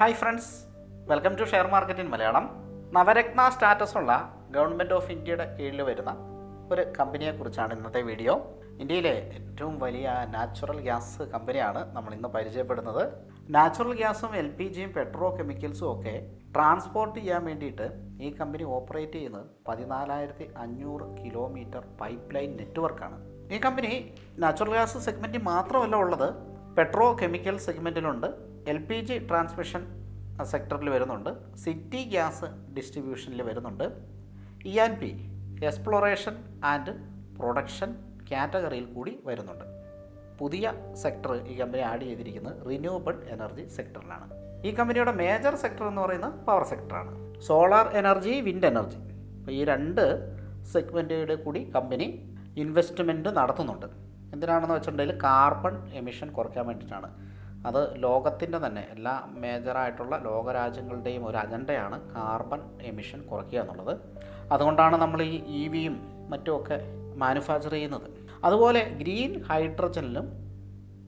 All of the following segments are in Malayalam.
Hi friends welcome to share market in Malayalam Navratna status ഉള്ള ഗവൺമെന്റ് ഓഫ് ഇന്ത്യയുടെ കീഴിൽ വരുന്ന ഒരു കമ്പനിയെക്കുറിച്ചാണ് ഇന്നത്തെ വീഡിയോ ഇന്ത്യയിലെ ഏറ്റവും വലിയ നാച്ചുറൽ ഗ്യാസ് കമ്പനിയാണ് നമ്മൾ ഇന്ന് പരിചയപ്പെടുന്നത്. നാച്ചുറൽ ഗ്യാസും എൽ പി ജിയും പെട്രോ കെമിക്കൽസും ഒക്കെ ട്രാൻസ്പോർട്ട് ചെയ്യാൻ വേണ്ടിയിട്ട് ഈ കമ്പനി ഓപ്പറേറ്റ് ചെയ്യുന്നത് പതിനാലായിരത്തി അഞ്ഞൂറ് കിലോമീറ്റർ പൈപ്പ് ലൈൻ നെറ്റ്വർക്കാണ് ഈ കമ്പനി നാച്ചുറൽ ഗ്യാസ് സെഗ്മെന്റിൽ മാത്രമല്ല ഉള്ളത് പെട്രോ കെമിക്കൽ സെഗ്മെന്റിലുണ്ട് എൽ പി ജി ട്രാൻസ്മിഷൻ സെക്ടറിൽ വരുന്നുണ്ട് സിറ്റി ഗ്യാസ് ഡിസ്ട്രിബ്യൂഷനിൽ വരുന്നുണ്ട് E and P exploration and production കാറ്റഗറിയിൽ കൂടി വരുന്നുണ്ട്. പുതിയ സെക്ടർ ഈ കമ്പനി ആഡ് ചെയ്തിരിക്കുന്നത് റിന്യൂവബിൾ എനർജി സെക്ടറിലാണ്. ഈ കമ്പനിയുടെ മേജർ സെക്ടർ എന്ന് പറയുന്നത് power സെക്ടറാണ്. Solar energy wind energy. ഈ രണ്ട് സെഗ്മെന്റുകളുടെ കൂടി കമ്പനി ഇൻവെസ്റ്റ്മെന്റ് നടത്തുന്നുണ്ട്. എന്തിനാണെന്ന് വെച്ചിട്ടുണ്ടെങ്കിൽ കാർബൺ എമിഷൻ കുറയ്ക്കാൻ വേണ്ടിയിട്ടാണ്. അത് ലോകത്തിന്റെ തന്നെ എല്ലാ മേജറായിട്ടുള്ള ലോകരാജ്യങ്ങളുടെയും ഒരു അജണ്ടയാണ് കാർബൺ എമിഷൻ കുറയ്ക്കുക എന്നുള്ളത്. അതുകൊണ്ടാണ് നമ്മൾ ഈ ഇ വിയും മറ്റുമൊക്കെ മാനുഫാക്ചർ ചെയ്യുന്നത്. അതുപോലെ ഗ്രീൻ ഹൈഡ്രജനിലും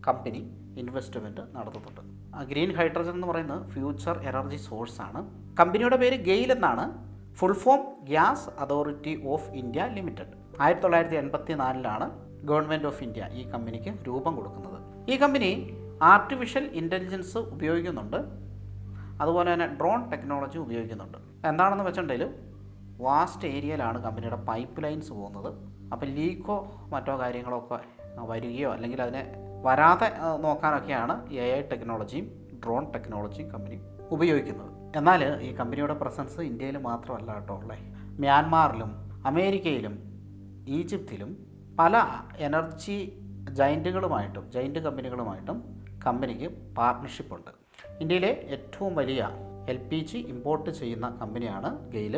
കമ്പനി ഇൻവെസ്റ്റ്മെന്റ് നടത്തുന്നുണ്ട്. ഗ്രീൻ ഹൈഡ്രജൻ എന്ന് പറയുന്നത് ഫ്യൂച്ചർ എനർജി സോഴ്സാണ് കമ്പനിയുടെ പേര് ഗെയിൽ എന്നാണ്. Full form gas authority of India limited. ആയിരത്തി തൊള്ളായിരത്തി എൺപത്തി നാലിലാണ് ഗവൺമെന്റ് ഓഫ് ഇന്ത്യ ഈ കമ്പനിക്ക് രൂപം കൊടുക്കുന്നത്. ഈ കമ്പനി ആർട്ടിഫിഷ്യൽ ഇന്റലിജൻസ് ഉപയോഗിക്കുന്നുണ്ട്. അതുപോലെ തന്നെ ഡ്രോൺ ടെക്നോളജി ഉപയോഗിക്കുന്നുണ്ട്. എന്താണെന്ന് വെച്ചിട്ടുണ്ടെങ്കിൽ വാസ്റ്റ് ഏരിയയിലാണ് കമ്പനിയുടെ പൈപ്പ് ലൈൻസ് പോകുന്നത്. അപ്പോൾ ലീക്കോ മറ്റോ കാര്യങ്ങളോ ഒക്കെ വരികയോ അല്ലെങ്കിൽ അതിനെ വരാതെ നോക്കാനൊക്കെയാണ് എ ഐ ടെക്നോളജിയും ഡ്രോൺ ടെക്നോളജിയും കമ്പനി ഉപയോഗിക്കുന്നത്. എന്നാൽ ഈ കമ്പനിയുടെ പ്രസൻസ് ഇന്ത്യയിൽ മാത്രമല്ല കേട്ടോ ഉള്ളേ. മ്യാൻമാറിലും അമേരിക്കയിലും ഈജിപ്തിലും പല എനർജി ജൈന്റുകളുമായിട്ടും ജൈന്റ് കമ്പനികളുമായിട്ടും കമ്പനിക്ക് പാർട്ട്ണർഷിപ്പ് ഉണ്ട് ഇന്ത്യയിലെ ഏറ്റവും വലിയ എൽ പി ജി ഇമ്പോർട്ട് ചെയ്യുന്ന കമ്പനിയാണ് ഗെയിൽ.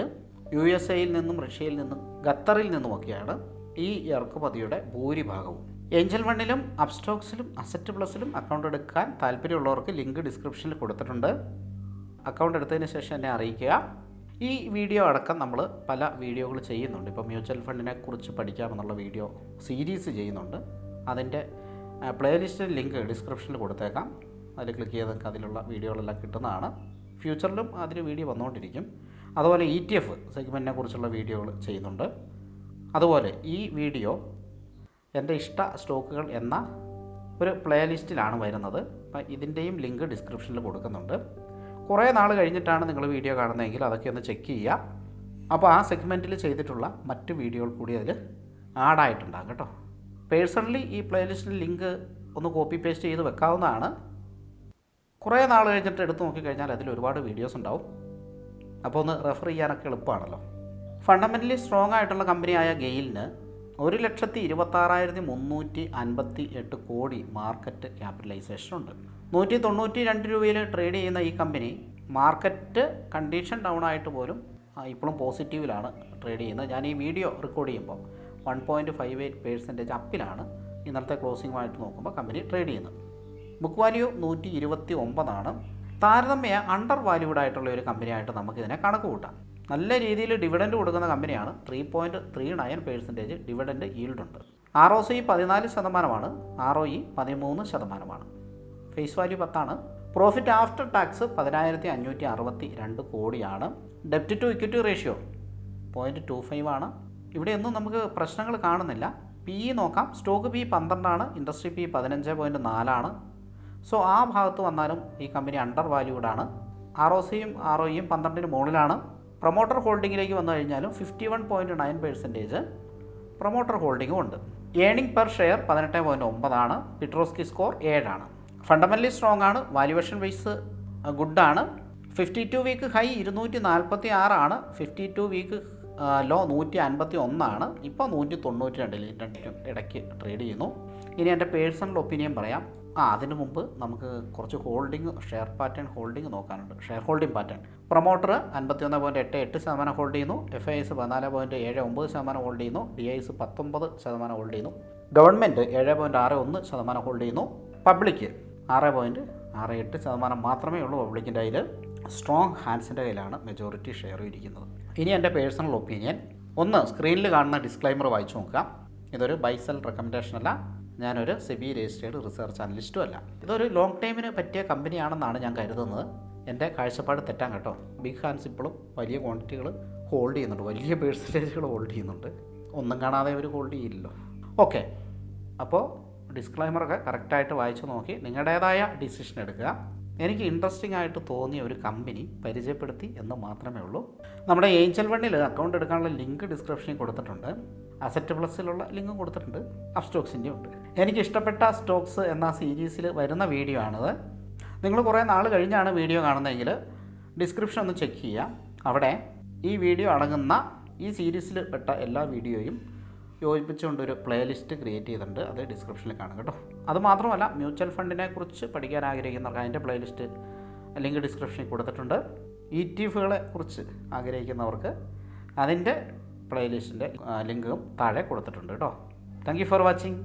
യു എസ് എയിൽ നിന്നും റഷ്യയിൽ നിന്നും ഖത്തറിൽ നിന്നുമൊക്കെയാണ് ഈ ഇറക്കുമതിയുടെ ഭൂരിഭാഗവും. ഏഞ്ചൽ വണ്ണിലും അപ്സ്റ്റോക്സിലും അസറ്റ് പ്ലസിലും അക്കൗണ്ട് എടുക്കാൻ താല്പര്യമുള്ളവർക്ക് ലിങ്ക് ഡിസ്ക്രിപ്ഷനിൽ കൊടുത്തിട്ടുണ്ട്. അക്കൗണ്ട് എടുത്തതിന് ശേഷം എന്നെ അറിയിക്കുക. ഈ വീഡിയോ അടക്കം നമ്മൾ പല വീഡിയോകൾ ചെയ്യുന്നുണ്ട്. ഇപ്പോൾ മ്യൂച്വൽ ഫണ്ടിനെ കുറിച്ച് പഠിക്കാമെന്നുള്ള വീഡിയോ സീരീസ് ചെയ്യുന്നുണ്ട്. അതിന്റെ പ്ലേലിസ്റ്റ് ലിങ്ക് ഡിസ്ക്രിപ്ഷനിൽ കൊടുത്തേക്കാം. അതിൽ ക്ലിക്ക് ചെയ്ത് നിങ്ങൾക്ക് അതിലുള്ള വീഡിയോകളെല്ലാം കിട്ടുന്നതാണ്. ഫ്യൂച്ചറിലും അതിൽ വീഡിയോ വന്നുകൊണ്ടിരിക്കും അതുപോലെ ഇ ടി എഫ് സെഗ്മെന്റിനെ കുറിച്ചുള്ള വീഡിയോകൾ ചെയ്യുന്നുണ്ട്. അതുപോലെ ഈ വീഡിയോ എന്റെ ഇഷ്ട സ്റ്റോക്കുകൾ എന്ന ഒരു പ്ലേലിസ്റ്റിലാണ് വരുന്നത്. അപ്പം ഇതിന്റെയും ലിങ്ക് ഡിസ്ക്രിപ്ഷനിൽ കൊടുക്കുന്നുണ്ട്. കുറേ നാൾ കഴിഞ്ഞിട്ടാണ് നിങ്ങൾ വീഡിയോ കാണുന്നതെങ്കിൽ അതൊക്കെ ഒന്ന് ചെക്ക് ചെയ്യുക. അപ്പോൾ ആ സെഗ്മെന്റിൽ ചെയ്തിട്ടുള്ള മറ്റ് വീഡിയോകൾ കൂടി അതിൽ ആഡായിട്ടുണ്ടാകും കേട്ടോ. പേഴ്സണലി ഈ പ്ലേലിസ്റ്റിൽ ലിങ്ക് ഒന്ന് കോപ്പി പേസ്റ്റ് ചെയ്ത് വെക്കാവുന്നതാണ്. കുറേ നാൾ കഴിഞ്ഞിട്ട് എടുത്ത് നോക്കിക്കഴിഞ്ഞാൽ അതിൽ ഒരുപാട് വീഡിയോസ് ഉണ്ടാവും. അപ്പോൾ ഒന്ന് റെഫർ ചെയ്യാനൊക്കെ എളുപ്പമാണല്ലോ. ഫണ്ടമെന്റലി സ്ട്രോങ് ആയിട്ടുള്ള കമ്പനിയായ ഗെയിലിന് ഒരു ലക്ഷത്തി ഇരുപത്താറായിരത്തി മുന്നൂറ്റി അൻപത്തി എട്ട് കോടി മാർക്കറ്റ് ക്യാപിറ്റലൈസേഷൻ ഉണ്ട്. നൂറ്റി തൊണ്ണൂറ്റി രണ്ട് രൂപയിൽ ട്രേഡ് ചെയ്യുന്ന ഈ കമ്പനി മാർക്കറ്റ് കണ്ടീഷൻ ഡൗൺ ആയിട്ട് പോലും ഇപ്പോഴും പോസിറ്റീവിലാണ് ട്രേഡ് ചെയ്യുന്നത്. ഞാൻ ഈ വീഡിയോ റെക്കോർഡ് ചെയ്യുമ്പോൾ one point five eight percentage അപ്പിലാണ് ഇന്നത്തെ ക്ലോസിംഗുമായിട്ട് നോക്കുമ്പോൾ കമ്പനി ട്രേഡ് ചെയ്യുന്നത്. ബുക്ക് വാല്യൂ നൂറ്റി ഇരുപത്തി ഒമ്പതാണ് താരതമ്യ അണ്ടർ വാല്യൂഡ് ആയിട്ടുള്ള ഒരു കമ്പനിയായിട്ട് നമുക്കിതിനെ കണക്ക് കൂട്ടാം നല്ല രീതിയിൽ ഡിവിഡൻഡ് കൊടുക്കുന്ന കമ്പനിയാണ് three point three nine percentage dividend ഉണ്ട്. ആർ ഒ സി പതിനാല് ശതമാനമാണ്. ആർ ഒ ഇ പതിമൂന്ന് ശതമാനമാണ്. ഫേസ് വാല്യൂ പത്താണ്. പ്രോഫിറ്റ് ആഫ്റ്റർ ടാക്സ് പതിനായിരത്തി അഞ്ഞൂറ്റി അറുപത്തി രണ്ട് കോടിയാണ്. ഡെപ്റ്റ് to equity ratio point two five ആണ്. ഇവിടെയൊന്നും നമുക്ക് പ്രശ്നങ്ങൾ കാണുന്നില്ല. പി ഇ നോക്കാം. സ്റ്റോക്ക് പി പന്ത്രണ്ടാണ്. ഇൻഡസ്ട്രി പി പതിനഞ്ച് പോയിന്റ് നാലാണ്. സോ ആ ഭാഗത്ത് വന്നാലും ഈ കമ്പനി അണ്ടർ വാല്യൂഡ് ആണ്. ആർ ഒ സിയും ആർ ഒ ഇയും പന്ത്രണ്ടിന് മുകളിലാണ്. പ്രൊമോട്ടർ ഹോൾഡിങ്ങിലേക്ക് വന്നു കഴിഞ്ഞാലും fifty one point nine percentage promoter ഹോൾഡിങ്ങും ഉണ്ട്. ഏണിംഗ് പെർ ഷെയർ പതിനെട്ട് പോയിന്റ് ഒമ്പതാണ്. പിട്രോസ്കി സ്കോർ ഏഴാണ്. ഫണ്ടമെന്റലി സ്ട്രോങ് ആണ്. വാല്യുവേഷൻ വൈസ് ഗുഡാണ് ഫിഫ്റ്റി ടു വീക്ക് ഹൈ ഇരുന്നൂറ്റി നാൽപ്പത്തി ആറാണ് ഫിഫ്റ്റി ടു വീക്ക് ലോ നൂറ്റി അൻപത്തി ഒന്നാണ് ഇപ്പോൾ നൂറ്റി തൊണ്ണൂറ്റി രണ്ടിൽ രണ്ടിനും ഇടയ്ക്ക് ട്രേഡ് ചെയ്യുന്നു. ഇനി എന്റെ പേഴ്സണൽ ഒപ്പീനിയൻ പറയാം. ആ അതിന് മുമ്പ് നമുക്ക് കുറച്ച് ഹോൾഡിംഗ് ഷെയർ പാറ്റേൺ ഹോൾഡിംഗ് നോക്കാനുണ്ട്. ഷെയർ ഹോൾഡിംഗ് പാറ്റേൺ പ്രൊമോട്ടർ അൻപത്തി ഒന്ന് പോയിന്റ് എട്ട് എട്ട് ശതമാനം ഹോൾഡ് ചെയ്യുന്നു. എഫ് ഐ എസ് പതിനാല് പോയിന്റ് ഏഴ് ഒമ്പത് ശതമാനം ഹോൾഡ് ചെയ്യുന്നു. ഡി ഐ എസ് പത്തൊമ്പത് ശതമാനം ഹോൾഡ് ചെയ്യുന്നു. ഗവൺമെന്റ് ഏഴ് പോയിന്റ് ആറ് ഒന്ന് ശതമാനം ഹോൾഡ് ചെയ്യുന്നു. പബ്ലിക് ആറ് പോയിന്റ് ആറ് എട്ട് ശതമാനം മാത്രമേ ഉള്ളൂ പബ്ലിക്കിന്റെ കയ്യിൽ സ്ട്രോങ് ഹാൻഡ്സിന്റെ കയ്യിലാണ് മെജോറിറ്റി ഷെയർ ഇരിക്കുന്നത്. ഇനി എന്റെ പേഴ്സണൽ ഒപ്പീനിയൻ ഒന്ന് സ്ക്രീനിൽ കാണുന്ന ഡിസ്ക്ലൈമർ വായിച്ചു നോക്കാം ഇതൊരു ബൈസൽ റെക്കമെൻഡേഷൻ അല്ല. ഞാനൊരു സെബി രജിസ്റ്റേഡ് റിസർച്ച് അനലിസ്റ്റും അല്ല. ഇതൊരു ലോങ് ടൈമിന് പറ്റിയ കമ്പനിയാണെന്നാണ് ഞാൻ കരുതുന്നത്. എന്റെ കാഴ്ചപ്പാട് തെറ്റാൻ കേട്ടോ. ബിഗ് ഹാൻഡ്സ് ഇപ്പോഴും വലിയ ക്വാണ്ടിറ്റികൾ ഹോൾഡ് ചെയ്യുന്നുണ്ട്. വലിയ പേഴ്സന്റേജുകൾ ഹോൾഡ് ചെയ്യുന്നുണ്ട്. ഒന്നും കാണാതെ അവർ ഹോൾഡ് ചെയ്യില്ലല്ലോ. ഓക്കെ അപ്പോൾ ഡിസ്ക്ലൈമറൊക്കെ കറക്റ്റായിട്ട് വായിച്ചു നോക്കി. നിങ്ങളുടേതായ ഡിസിഷൻ എടുക്കുക. എനിക്ക് ഇൻട്രസ്റ്റിംഗ് ആയിട്ട് തോന്നിയ ഒരു കമ്പനി പരിചയപ്പെടുത്തി എന്ന് മാത്രമേ ഉള്ളൂ. നമ്മുടെ ഏഞ്ചൽ വണ്ണിൽ അക്കൗണ്ട് എടുക്കാനുള്ള ലിങ്ക് ഡിസ്ക്രിപ്ഷനിൽ കൊടുത്തിട്ടുണ്ട്. അസറ്റ് പ്ലസിലുള്ള ലിങ്കും കൊടുത്തിട്ടുണ്ട്. അപ് സ്റ്റോക്സിന്റെ ഉണ്ട്. എനിക്ക് ഇഷ്ടപ്പെട്ട സ്റ്റോക്സ് എന്ന സീരീസിൽ വരുന്ന വീഡിയോ ആണിത്. നിങ്ങൾ കുറേ നാൾ കഴിഞ്ഞാണ് വീഡിയോ കാണുന്നതെങ്കിൽ ഡിസ്ക്രിപ്ഷൻ ഒന്ന് ചെക്ക് ചെയ്യുക. അവിടെ ഈ വീഡിയോ അടങ്ങുന്ന ഈ സീരീസിൽ പെട്ട എല്ലാ വീഡിയോയും യോജിപ്പിച്ചുകൊണ്ടൊരു പ്ലേലിസ്റ്റ് ക്രിയേറ്റ് ചെയ്തിട്ടുണ്ട്. അത് ഡിസ്ക്രിപ്ഷനിൽ കാണും കേട്ടോ. അത് മാത്രമല്ല മ്യൂച്വൽ ഫണ്ടിനെ കുറിച്ച് പഠിക്കാൻ ആഗ്രഹിക്കുന്നവർക്ക് അതിന്റെ പ്ലേലിസ്റ്റ് ലിങ്ക് ഡിസ്ക്രിപ്ഷനിൽ കൊടുത്തിട്ടുണ്ട്. ഇ ടി എഫുകളെ കുറിച്ച് ആഗ്രഹിക്കുന്നവർക്ക് അതിന്റെ പ്ലേലിസ്റ്റിന്റെ ലിങ്കും താഴെ കൊടുത്തിട്ടുണ്ട് കേട്ടോ. Thank you for watching